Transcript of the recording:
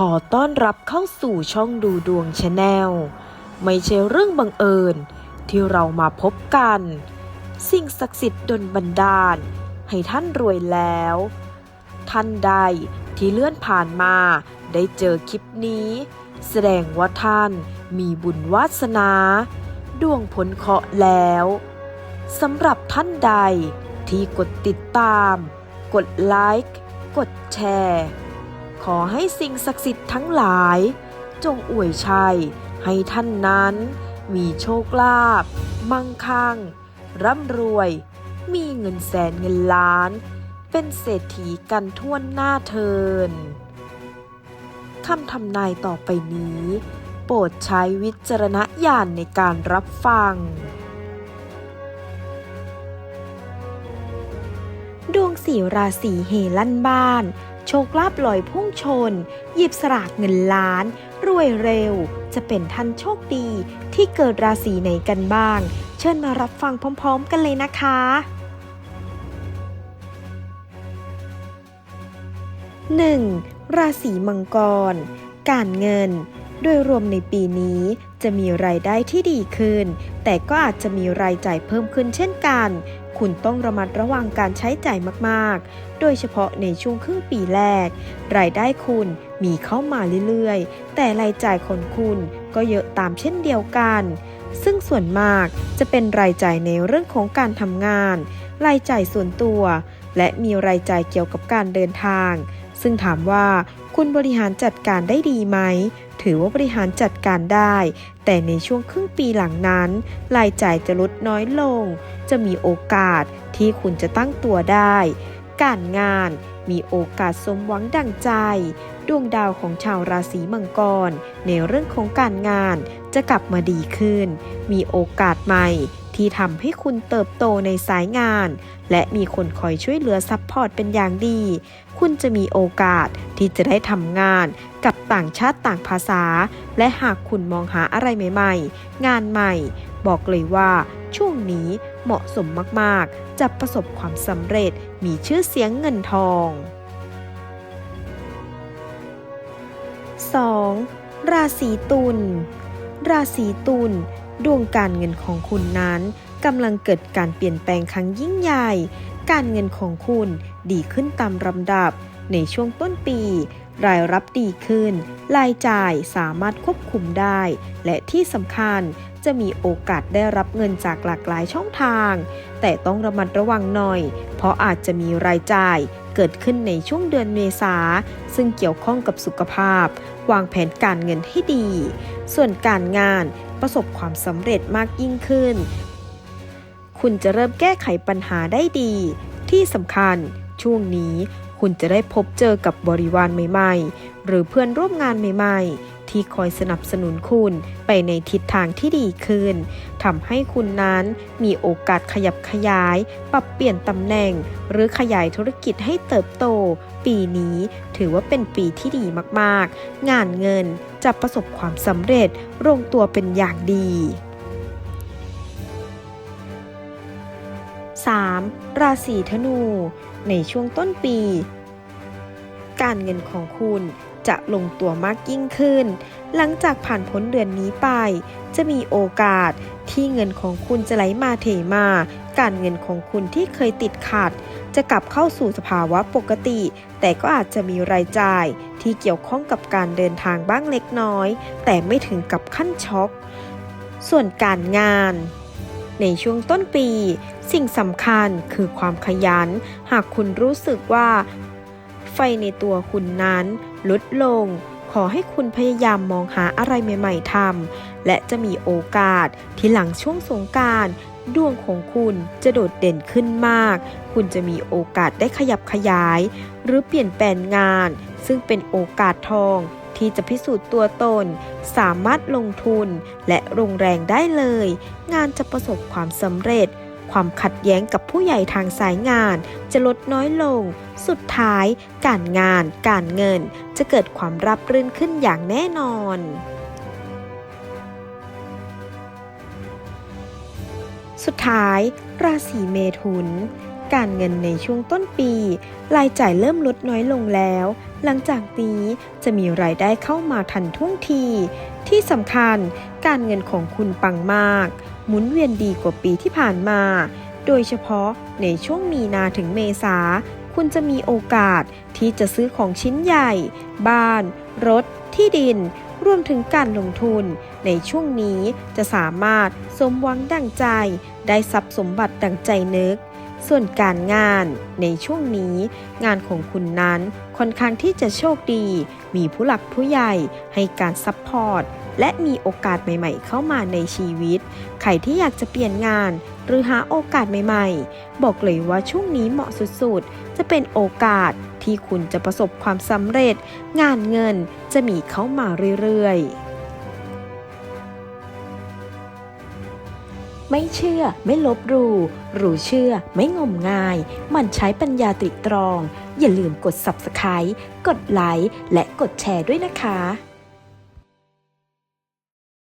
ขอต้อนรับเข้าสู่ช่องดูดวงชาแนลไม่ใช่เรื่องบังเอิญที่เรามาพบกัน สิ่งศักดิ์สิทธิ์ดลบันดาล ให้ท่านรวยแล้ว ท่านใดที่เลื่อนผ่านมาได้เจอคลิปนี้ แสดงว่าท่านมีบุญวาสนา ดวงผลเคาะแล้วสำหรับท่านใดที่กดติดตาม กดไลค์ กดแชร์ ขอให้สิ่งศักดิ์สิทธิ์ทั้งหลาย จงอวยชัย ให้ท่านนั้น มีโชคลาภมั่งคั่ง ร่ำรวย มีเงินแสนเงินล้าน เป็นเศรษฐีกันทั่วหน้าเทินคำทำนายต่อไปนี้ โปรดใช้วิจารณญาณในการรับฟัง ดวงสีราศีเฮลั่นบ้าน โชคลาภลอยพุ่งชน หยิบสลากเงินล้าน รวยเร็ว จะเป็นท่านโชคดีที่เกิดราศีไหนกันบ้าง เชิญมารับฟังพร้อม ๆ กันเลยนะคะ 1. ราศีมังกร การเงิน โดยรวมในปีนี้จะมีรายได้ที่ดีขึ้น แต่ก็อาจจะมีรายจ่ายเพิ่มขึ้นเช่นกัน คุณต้องระมัดระวังการใช้จ่ายมากๆ โดยเฉพาะในช่วงครึ่งปีแรก รายได้คุณมีเข้ามาเรื่อยๆ แต่รายจ่ายของคุณก็เยอะตามเช่นเดียวกัน ซึ่งส่วนมากจะเป็นรายจ่ายในเรื่องของการทำงาน รายจ่ายส่วนตัว และมีรายจ่ายเกี่ยวกับการเดินทาง ซึ่งถามว่าคุณบริหารจัดการได้ดีไหม ถือว่าบริหารจัดการได้ แต่ในช่วงครึ่งปีหลังนั้น รายจ่ายจะลดน้อยลง จะมีโอกาสที่คุณจะตั้งตัวได้ การงานมีโอกาสสมหวังดังใจ ดวงดาวของชาวราศีมังกร ในเรื่องของการงาน จะกลับมาดีขึ้น มีโอกาสใหม่ที่ทำให้คุณเติบโตในสายงาน และมีคนคอยช่วยเหลือซัพพอร์ตเป็นอย่างดี คุณจะมีโอกาสที่จะได้ทำงานกับต่างชาติต่างภาษา และหากคุณมองหาอะไรใหม่ๆ งานใหม่ บอกเลยว่าช่วงนี้เหมาะสมมากๆ จะประสบความสำเร็จมีชื่อเสียงเงินทอง 2. ราศีตุล ราศีตุลดวงการเงินของคุณนั้นกำลังเกิดการเปลี่ยนแปลงครั้งยิ่งใหญ่ การเงินของคุณดีขึ้นตามลำดับ ในช่วงต้นปี รายรับดีขึ้น รายจ่ายสามารถควบคุมได้ และที่สำคัญจะมีโอกาสได้รับเงินจากหลากหลายช่องทาง แต่ต้องระมัดระวังหน่อย เพราะอาจจะมีรายจ่าย เกิดขึ้นในช่วงเดือนเมษา ซึ่งเกี่ยวข้องกับสุขภาพ วางแผนการเงินให้ดี ส่วนการงานประสบความสำเร็จมากยิ่งขึ้น คุณจะเริ่มแก้ไขปัญหาได้ดี ที่สำคัญช่วงนี้คุณจะได้พบเจอกับบริวารใหม่ ๆ หรือเพื่อนร่วมงานใหม่ ๆ ที่คอยสนับสนุนคุณไปในทิศทางที่ดีขึ้นทำให้คุณนั้นมีโอกาสขยับขยาย ปรับเปลี่ยนตำแหน่ง หรือขยายธุรกิจให้เติบโต ปีนี้ถือว่าเป็นปีที่ดีมากๆ งานเงินจะประสบความสำเร็จลงตัวเป็นอย่างดี 3. ราศีธนู ในช่วงต้นปี การเงินของคุณ จะลงตัวมากยิ่งขึ้น หลังจากผ่านพ้นเดือนนี้ไป จะมีโอกาสที่เงินของคุณจะไหลมาเทมา การเงินของคุณที่เคยติดขัด จะกลับเข้าสู่สภาวะปกติ แต่ก็อาจจะมีรายจ่ายที่เกี่ยวข้องกับการเดินทางบ้างเล็กน้อย แต่ไม่ถึงกับขั้นช็อก ส่วนการงานในช่วงต้นปี สิ่งสำคัญคือความขยัน หากคุณรู้สึกว่า ไฟในตัวคุณนั้นลดลง ขอให้คุณพยายามมองหาอะไรใหม่ ๆทำและจะมีโอกาสที่หลังช่วงสงการดวงของคุณจะโดดเด่นขึ้นมาก คุณจะมีโอกาสได้ขยับขยาย หรือเปลี่ยนแปลงงาน ซึ่งเป็นโอกาสทองที่จะพิสูจน์ตัวตน สามารถลงทุนและลงแรงได้เลย งานจะประสบความสำเร็จ ความขัดแย้งกับผู้ใหญ่ทางสายงาน จะลดน้อยลง สุดท้าย การงาน การเงิน จะเกิดความรับรื่นขึ้นอย่างแน่นอนสุดท้าย ราศีเมถุน การเงินในช่วงต้นปี รายจ่ายเริ่มลดน้อยลงแล้ว หลังจากนี้จะมีรายได้เข้ามาทันท่วงที ที่สำคัญ การเงินของคุณปังมาก หมุนเวียนดีกว่าปีที่ผ่านมา โดยเฉพาะในช่วงมีนาถึงเมษา คุณจะมีโอกาสที่จะซื้อของชิ้นใหญ่ บ้าน รถ ที่ดิน รวมถึงการลงทุน ในช่วงนี้จะสามารถสมหวังดังใจ ได้ทรัพย์สมบัติดังใจนึกส่วนการงานในช่วงนี้ งานของคุณนั้นค่อนข้างที่จะโชคดี มีผู้หลักผู้ใหญ่ให้การซัพพอร์ต และมีโอกาสใหม่ๆ เข้ามาในชีวิต ใครที่อยากจะเปลี่ยนงาน หรือหาโอกาสใหม่ๆ บอกเลยว่าช่วงนี้เหมาะสุดๆ จะเป็นโอกาสที่คุณจะประสบความสำเร็จ งานเงินจะมีเข้ามาเรื่อยๆไม่เชื่อไม่ลบหลู่รู้เชื่อไม่งมงาย มันใช้ปัญญาตริตรอง อย่าลืมกด Subscribe กดไลค์และกดแชร์ด้วยนะคะ